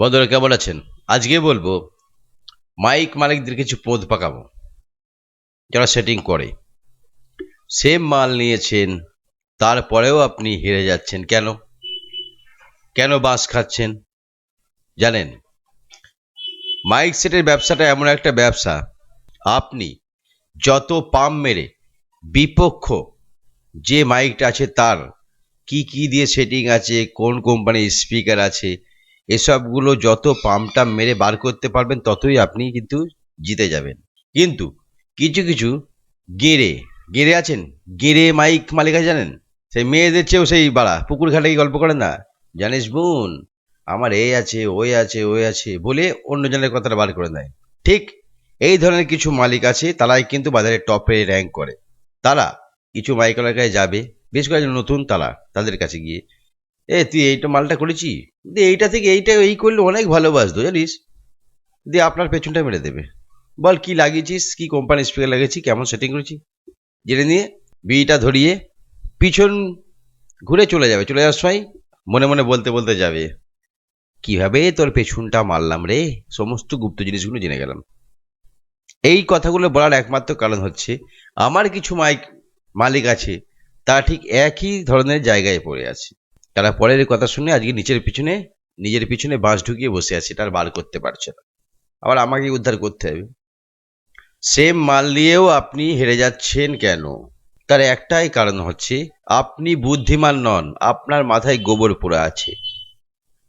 বন্ধুরা কেমন আছেন? আজকে বলব, মাইক মালিকদের কিছু পদ পাকাবো। যারা সেটিং করে। সেম মাল নিয়েছেন, তারপরেও আপনি হেরে যাচ্ছেন কেন? কেন বাস খাচ্ছেন? জানেন, মাইক সেটের ব্যবসাটা এমন একটা ব্যবসা, আপনি যত পাম মেরে বিপক্ষ যে মাইকটা আছে তার, কি কি দিয়ে সেটিং আছে, কোন কোম্পানির স্পিকার আছে এসবগুলো যত পাম্পটা মেরে বার করতে পারবেন, ততই আপনি কিন্তু জিতে যাবেন। কিন্তু কিছু কিছু গেড়ে গেড়ে আছেন? গেড়ে মাইক মালিক জানেন? সেই মেয়েদের চেয়েও সেই বাড়া, পুকুর ঘাটে গল্প করেন না? জানিস বোন, আমার এই আছে, ওই আছে ওই আছে বলে অন্য জনের কথাটা বার করে দেয়। ঠিক এই ধরনের কিছু মালিক আছে, তারাই কিন্তু বাজারে টপে র্যাঙ্ক করে। তারা কিছু মাইকের কাছে যাবে, বেশ কয়েকজন নতুন তারা তাদের কাছে গিয়ে এ, তুই এইটা মালটা করেছি। দিয়ে এইটা থেকে এইটা এই করলে অনেক ভালোবাসতো, জানিস? দিয়ে আপনার পেছনটা মেরে দেবে। বল, কি লাগিয়েছিস? কি কোম্পানি স্পিকার লাগিয়েছি? কেমন সেটিং করেছি? জেনে নিয়ে বিটা ধরিয়ে পিছন ঘুরে চলে যাবে। চলে যাওয়ার সময় মনে মনে বলতে বলতে যাবে, কীভাবে তোর পেছনটা মারলাম রে? সমস্ত গুপ্ত জিনিসগুলো জেনে গেলাম। এই কথাগুলো বলার একমাত্র কারণ হচ্ছে, আমার কিছু মাইক মালিক আছে তা ঠিক একই ধরনের জায়গায় পড়ে আছে। তারা পরের কথা শুনে আজকে নিচের পিছনে, নিজের পিছনে বাঁশ ঢুকিয়ে বসে আছে, তার বার করতে পারছে না। আবার আমাকে উদ্ধার করতে হবে। সেম মাল নিয়েও আপনি হেরে যাচ্ছেন কেন? তার একটাই কারণ হচ্ছে, আপনি বুদ্ধিমান নন, আপনার মাথায় গোবর পড়ে আছে।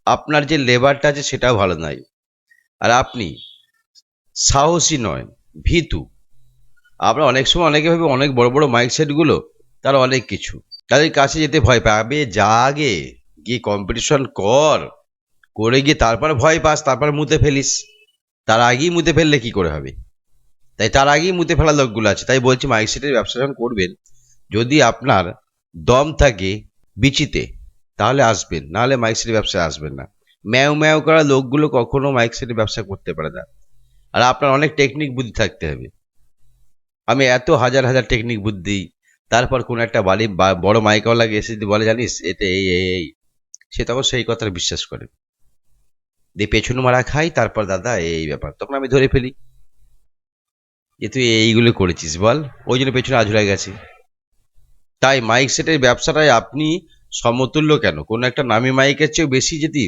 আপনার যে লেবারটা আছে সেটাও ভালো নয়। আর আপনি সাহসী নয়, ভীতু। আমরা অনেক সময় অনেকে ভাবে অনেক বড় বড় মাইক সেটগুলো, তার অনেক কিছু। তাদের কাছে যেতে ভয় পায়। আবে যা আগে গিয়ে কম্পিটিশন কর। করে গিয়ে তারপর ভয় পাস, তারপর মুতে ফেলিস। তার আগেই মুতে ফেললে কি করে হবে? তাই তার আগেই মুতে ফেলা লোকগুলো আছে। তাই বলছি, মাইক সেটের ব্যবসা যখন করবেন, যদি আপনার দম থাকে বিচিতে, তাহলে আসবেন। নাহলে মাইক সেটের ব্যবসায় আসবেন না। ম্যাও ম্যাও করা লোকগুলো কখনো মাইক সেটের ব্যবসা করতে পারে না। আর আপনার অনেক টেকনিক বুদ্ধি থাকতে হবে। আমি এত হাজার হাজার টেকনিক বুদ্ধি তারপর কোন একটা বাড়ি বড় মাইকওয়ালাকে এসে যদি বলে, জানিস, এতে এই এই এই। সে তখন সেই কথাটা বিশ্বাস করে। দিয়ে পেছন মারা খাই, তারপর দাদা, এই ব্যাপার। তখন আমি ধরে ফেলি যে, তুই এইগুলো করেছিস, বল। ওই জন্য পেছনে আঝুরা গেছি। তাই মাইক সেটের ব্যবসাটায় আপনি সমতুল্য কেন? কোনো একটা নামি মাইকের চেয়েও বেশি যদি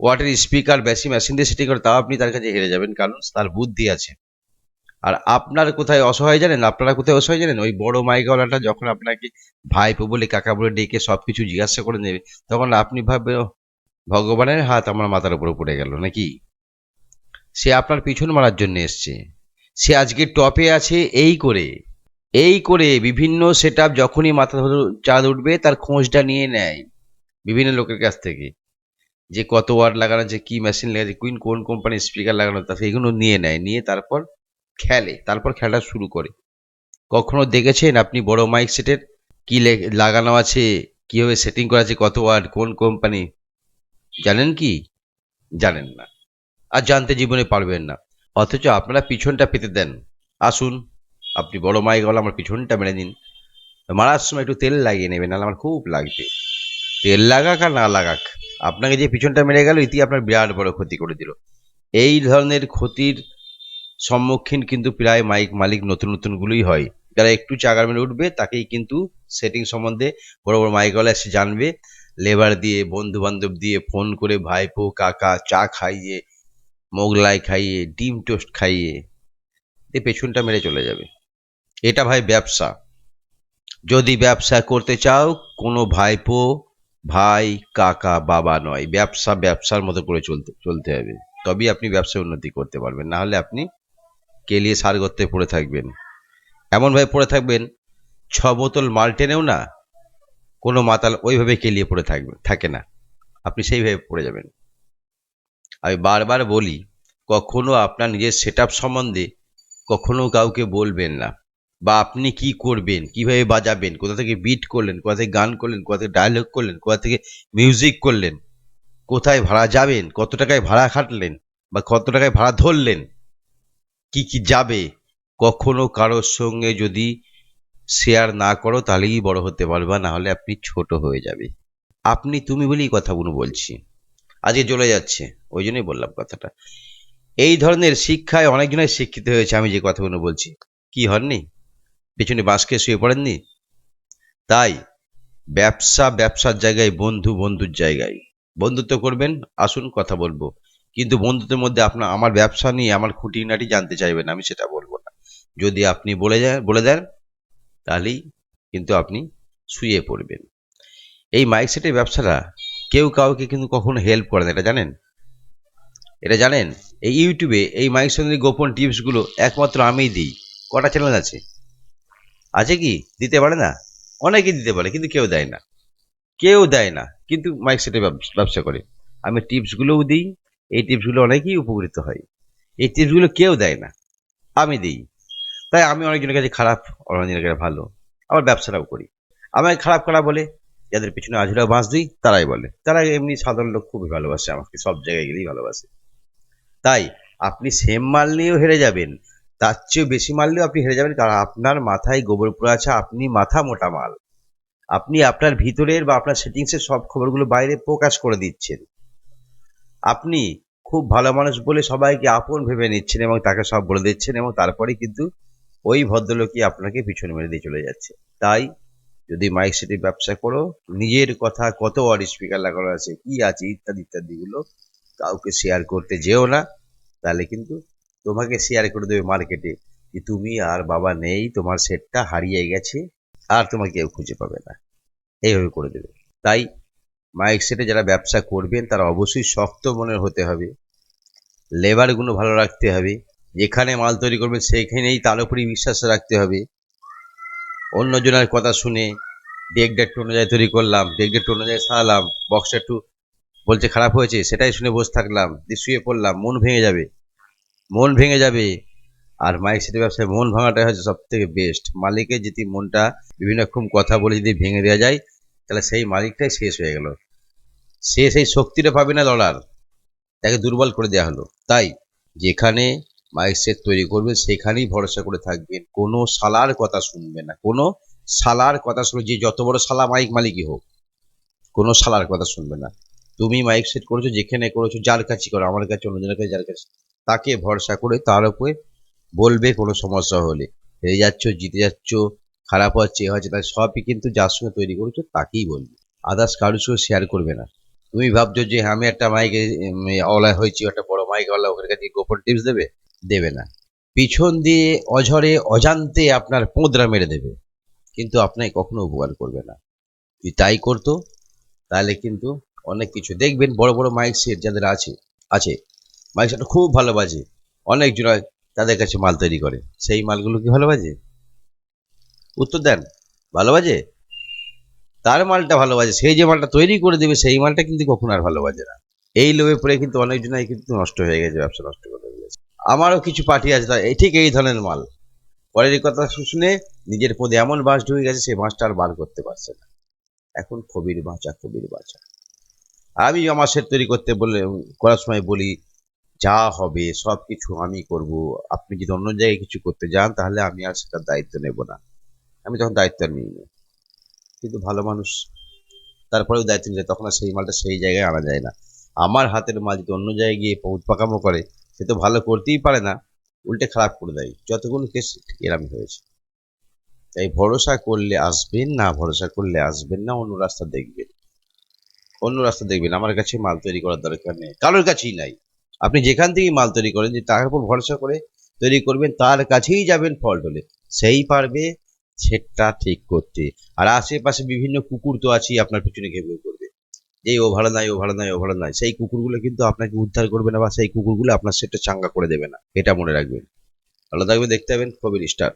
ওয়াটের স্পিকার বেশি মেশিন দিয়ে সেটিং করে, তাও আপনি তার কাছে হেরে যাবেন। কারণ তার বুদ্ধি আছে। আর আপনার কোথায় অসহায় জানেন? আপনারা কোথায় অসহায় জানেন? ওই বড় মাইকওয়ালাটা যখন আপনাকে ভাইপো বলে, কাকা বলে ডেকে সবকিছু জিজ্ঞাসা করে নেবে, তখন আপনি ভাববেন ভগবানের হাত আমার মাথার উপরে পড়ে গেল নাকি? সে আপনার পিছন মারার জন্য এসছে। সে আজকে টপে আছে এই করে এই করে বিভিন্ন সেট যখনই মাথা চাঁদ উঠবে, তার খোঁজটা নিয়ে নেয় বিভিন্ন লোকের কাছ থেকে। যে কত ওয়ার্ড লাগানো আছে কি মেশিন লাগাচ্ছে কোন কোম্পানির স্পিকার লাগানো, তা সেইগুলো নিয়ে নেয়। নিয়ে তারপর খেলে, তারপর খেলা শুরু করে। কখনো দেখেছেন আপনি বড় মাইক সেটের কি লাগানো আছে? কীভাবে সেটিং করা আছে? কত ওয়ার্ড কোন কোম্পানি জানেন কি? জানেন না। আর জানতে জীবনে পারবেন না। অথচ আপনারা পিছনটা পেতে দেন। আসুন, আপনি বড় মাইক হলে আমার পিছনটা মেরে দিন। মারার সময় একটু তেল লাগিয়ে নেবেন, নাহলে আমার খুব লাগবে। তেল লাগাক আর না লাগাক, আপনাকে যে পিছনটা মেরে গেল ইতি আপনার বিরাট বড় ক্ষতি করে দিল। এই ধরনের ক্ষতির সম্মুখীন কিন্তু প্রায় মাইক মালিক নতুন নতুনগুলোই হয়। যারা একটু চাগার মেরে উঠবে, তাকেই কিন্তু সেটিং সম্বন্ধে বড় বড় মাইকওয়ালা এসে জানবে। লেবার দিয়ে বন্ধু বান্ধব দিয়ে, ফোন করে ভাইপো, কাকা, চা খাইয়ে, মোগলাই খাইয়ে, ডিম টোস্ট খাইয়ে, এ পেছনটা মেরে চলে যাবে। এটা ভাই ব্যবসা। যদি ব্যবসা করতে চাও, কোনো ভাইপো, ভাই, কাকা, বাবা নয়। ব্যবসা ব্যবসার মতো করে চলতে চলতে হবে। তবেই আপনি ব্যবসায় উন্নতি করতে পারবেন। না হলে আপনি কেলিয়ে সার করতে পড়ে থাকবেন। এমনভাবে পড়ে থাকবেন, ছ বোতল মাল টেনেও না, কোনো মাতাল ওইভাবে কেলিয়ে পড়ে থাকবে থাকে না। আপনি সেইভাবে পড়ে যাবেন। আমি বারবার বলি, কখনো আপনার নিজের সেট সম্বন্ধে কখনো কাউকে বলবেন না। বা আপনি কি করবেন, কীভাবে বাজাবেন, কোথা থেকে বিট করলেন, কোথা থেকে গান করলেন, কোথা থেকে ডায়লগ করলেন, কোথা থেকে মিউজিক করলেন, কোথায় ভাড়া যাবেন, কত টাকায় ভাড়া খাটলেন, বা কত টাকায় ভাড়া ধরলেন কি কি যাবে? কখনো কারোর সঙ্গে যদি শেয়ার না করো, তাহলেই বড় হতে পারবা না হলে আপনি ছোট হয়ে যাবে। আপনি, তুমি বলেই কথাগুলো বলছি। আজকে চলে যাচ্ছে, ওই জন্যই বললাম কথাটা। এই ধরনের শিক্ষায় অনেকজনই শিক্ষিত হয়েছে, আমি যে কথাগুলো বলছি। কি হননি? পেছনে বাঁশকে শুয়ে পড়েননি? তাই ব্যবসা ব্যবসার জায়গায়, বন্ধু বন্ধুর জায়গায়। বন্ধুত্ব করবেন, আসুন কথা বলব। কিন্তু বন্ধুদের মধ্যে আপনার, আমার ব্যবসা নিয়ে আমার খুঁটিনাটি জানতে চাইবেন, আমি সেটা বলব না। যদি আপনি বলে যায়, বলে দেন, তাহলেই কিন্তু আপনি শুয়ে পড়বেন। এই মাইক সেটের ব্যবসাটা কেউ কাউকে কিন্তু কখনো হেল্প করে না, এটা জানেন? এটা জানেন? এই ইউটিউবে এই মাইক সেটের গোপন টিপসগুলো একমাত্র আমিই দিই। কটা চ্যানেল আছে? আছে কি? দিতে পারে না? অনেকেই দিতে পারে, কিন্তু কেউ দেয় না। কেউ দেয় না, কিন্তু মাইক ব্যবস- ব্যবসা করে। আমি টিপসগুলোও দিই এই টিপসগুলো অনেকেই উপকৃত হয়। এই টিপসগুলো কেউ দেয় না। আমি দিই। তাই আমি অনেকজনের কাছে খারাপ, অনেকজনের কাছে ভালো। আবার ব্যবসাটাও করি। আমাকে খারাপ করা বলে, যাদের পিছনে আজরা বাঁশ দিই, তারাই বলে। তারা এমনি সাধারণ লোক খুবই ভালোবাসে আমাকে, সব জায়গায় গেলেই ভালোবাসে। তাই আপনি সেম মাল নিয়েও হেরে যাবেন। তার চেয়েও বেশি মাল নিয়েও আপনি হেরে যাবেন, কারণ আপনার মাথায় গোবর পুরো আছে, আপনি মাথা মোটা মাল। আপনি আপনার ভিতরের বা আপনার সেটিংসের সব খবরগুলো বাইরে প্রকাশ করে দিচ্ছেন। আপনি খুব ভালো মানুষ বলে সবাইকে আপন ভেবে নিচ্ছেন এবং তাকে সব বলে দিচ্ছেন এবং তারপরে কিন্তু ওই ভদ্রলোকই আপনাকে পিছনে মেরে দিয়ে চলে যাচ্ছে। তাই যদি মাইক সেটের ব্যবসা করো, নিজের কথা কত ওয়ার স্পিকার লাগানো আছে, কি আছে, ইত্যাদি ইত্যাদিগুলো কাউকে শেয়ার করতে যেও না। তাহলে কিন্তু তোমাকে শেয়ার করে দেবে মার্কেটে যে তুমি আর বাবা নেই, তোমার সেটটা হারিয়ে গেছে, আর তোমাকে কেউ খুঁজে পাবে না। এইভাবে করে দেবে। তাই মাইক সেটে যারা ব্যবসা করবেন, তারা অবশ্যই শক্ত মনের হতে হবে। লেবারগুলো ভালো রাখতে হবে। যেখানে মাল তৈরি করবে সেইখানেই তার উপরেই বিশ্বাস রাখতে হবে। অন্যজনের কথা শুনে ডেক ডেট অনুযায়ী তৈরি করলাম ডেক ডেট অনুযায়ী সারালাম বক্সটা একটু বলছে খারাপ হয়েছে, সেটাই শুনে বসে থাকলাম, দিয়ে শুয়ে পড়লাম, মন ভেঙে যাবে। মন ভেঙে যাবে আর মাইক সেটের ব্যবসায় মন ভাঙাটাই হচ্ছে সব থেকে বেস্ট মালিকের যদি মনটা বিভিন্ন রকম কথা বলে যদি ভেঙে দেওয়া যায়, তাহলে সেই মালিকটাই শেষ হয়ে গেল। সে সেই শক্তিটা পাবে না লড়ার। তাকে দুর্বল করে দেওয়া হলো। তাই যেখানে মাইক সেট তৈরি করবে, সেখানেই ভরসা করে থাকবেন। কোনো সালার কথা শুনবে না। কোনো সালার কথা শুনে যে যত বড় সালা মাইক মালিকই হোক, কোনো সালার কথা শুনবে না। তুমি মাইক সেট করেছ, যেখানে করেছ, যার কাছে করো, আমার কাছে, অন্যজনের কাছে, যার কাছে। তাকে ভরসা করে তার উপরে বলবে, কোনো সমস্যা হলে। হেরে যাচ্ছ, জিতে যাচ্ছ, খারাপ হচ্ছে হচ্ছে তাই সবই কিন্তু যার সঙ্গে তৈরি করেছ, তাকেই বলবে। আদার্স কারোর সঙ্গে শেয়ার করবে না। তুমি ভাবছ যে আমি একটা মাইকে অলায় হয়েছি, একটা বড় মাইক অলা, ওখানে কাছে গোপন টিপস দেবে? দেবে না। পিছন দিয়ে অঝরে, অজান্তে আপনার পোঁদরা মেরে দেবে। কিন্তু আপনাকে কখনো উপকার করবে না। যদি তাই করতো, তাহলে কিন্তু অনেক কিছু। দেখবেন বড় বড় মাইক সেট যাদের আছে আছে মাইক সেটটা খুব ভালো বাজে। অনেকজন তাদের কাছে মাল তৈরি করে। সেই মালগুলো কি ভালো বাজে? উত্তর দেন। ভালো বাজে? তার মালটা ভালো বাজে সেই যে মালটা তৈরি করে দেবে, সেই মালটা কিন্তু কখনো আর ভালো বাজে না। এই লোভে পড়ে কিন্তু অনেকজনাই কিন্তু নষ্ট হয়ে গেছে, ব্যবসা নষ্ট করে দিয়েছে আমারও কিছু পার্টি আছে এই ঠিক এই ধরনের মাল। পরের কথা শুনে নিজের পদে এমন বাঁশ ঢুকে গেছে, সেই বাঁশটা আর বার করতে পারছে না। এখন কবির বাঁচা কবির বাঁচা। আমি আমার সেট তৈরি করতে বলে, করার সময় বলি, যা হবে, সব কিছু আমি করব। আপনি যদি অন্য জায়গায় কিছু করতে যান, তাহলে আমি আর সেটার দায়িত্ব নেব না। আমি তখন দায়িত্ব নিই না। কিন্তু ভালো মানুষ। তারপরেও দায়িত্ব নিতে তখন আর সেই মালটা সেই জায়গায় আনা যায় না। আমার হাতের মাল যদি অন্য জায়গায় গিয়ে পাকামো করে, সে তো ভালো করতেই পারে না। উল্টে খারাপ করে দেয়। যতগুলো কেস ঠিক এরমই হয়েছে। তাই ভরসা করলে আসবেন না, ভরসা করলে আসবেন না, অন্য রাস্তা দেখবেন। অন্য রাস্তা দেখবেন আমার কাছে মাল তৈরি করার দরকার নেই। কারোর কাছেই নাই। আপনি যেখান থেকেই মাল তৈরি করেন, যে তার উপর ভরসা করে তৈরি করবেন, তার কাছেই যাবেন ফল্ট হলে। সেই পারবে সেটা ঠিক করতে। আর আশেপাশে বিভিন্ন কুকুর তো আছেই, আপনার পিছনে ঘেউ করবে এই ও ভালো নাই ও ভালো নাই ও ভালো নাই সেই কুকুরগুলো কিন্তু আপনাকে উদ্ধার করবে না বা সেই কুকুরগুলো আপনার সেটা চাঙ্গা করে দেবে না। এটা মনে রাখবেন। ভালো থাকবে দেখতে পাবেন কবির স্টার।